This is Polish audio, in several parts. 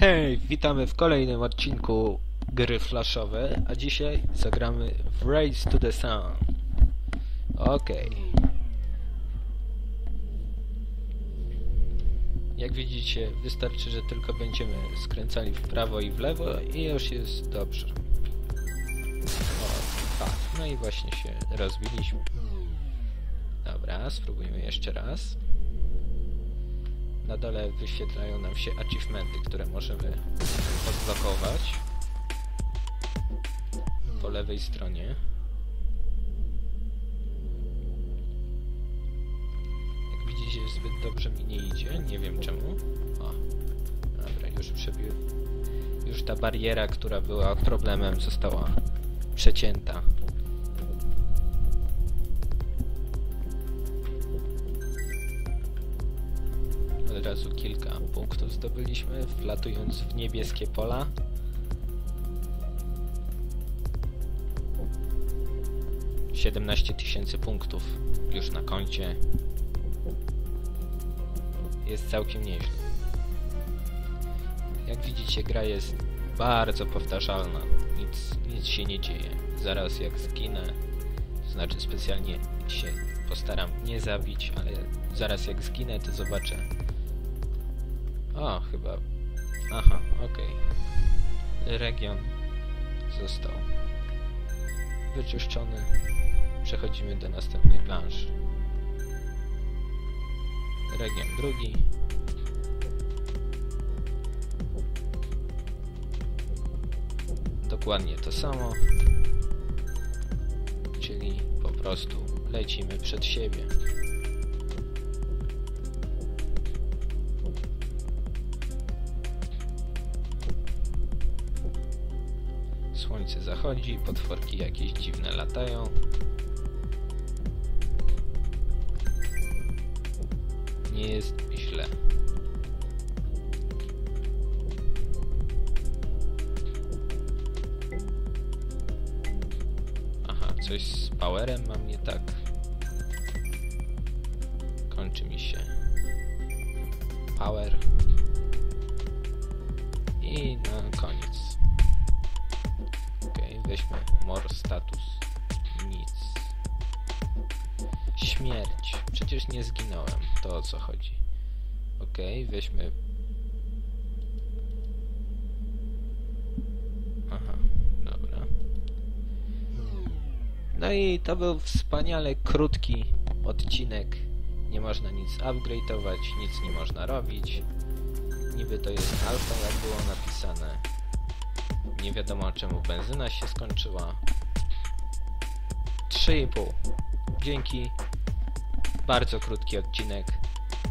Hej, witamy w kolejnym odcinku gry flashowe, a dzisiaj zagramy w Race to the Sun. Okej. Jak widzicie, wystarczy, że tylko będziemy skręcali w prawo i w lewo i już jest dobrze. O, tak. No i właśnie się rozbiliśmy. Dobra, spróbujmy jeszcze raz. Na dole wyświetlają nam się achievementy, które możemy odblokować. Po lewej stronie. Jak widzicie, zbyt dobrze mi nie idzie. Nie wiem czemu. O, dobra, już przebił. Już ta bariera, która była problemem, została przecięta. Razu kilka punktów zdobyliśmy, wlatując w niebieskie pola. Siedemnaście tysięcy punktów już na koncie. Jest całkiem nieźle. Jak widzicie, gra jest bardzo powtarzalna. Nic, nic się nie dzieje. Zaraz jak zginę, to znaczy specjalnie się postaram nie zabić, ale zaraz jak zginę, to zobaczę, o, chyba. Aha, okej. Region został wyczyszczony. Przechodzimy do następnej planszy. Region drugi. Dokładnie to samo. Czyli po prostu lecimy przed siebie. Słońce zachodzi, potworki jakieś dziwne latają. Nie jest źle. Aha, coś z powerem mam nie tak. Kończy mi się power. I na koniec. Weźmy more status. Nic. Śmierć. Przecież nie zginąłem. To o co chodzi. Okej, weźmy... Aha, dobra. No i to był wspaniale krótki odcinek. Nie można nic upgrade'ować, nic nie można robić. Niby to jest alfa, jak było napisane. Nie wiadomo czemu benzyna się skończyła. 3,5. Dzięki. Bardzo krótki odcinek.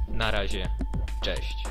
Na razie. Cześć.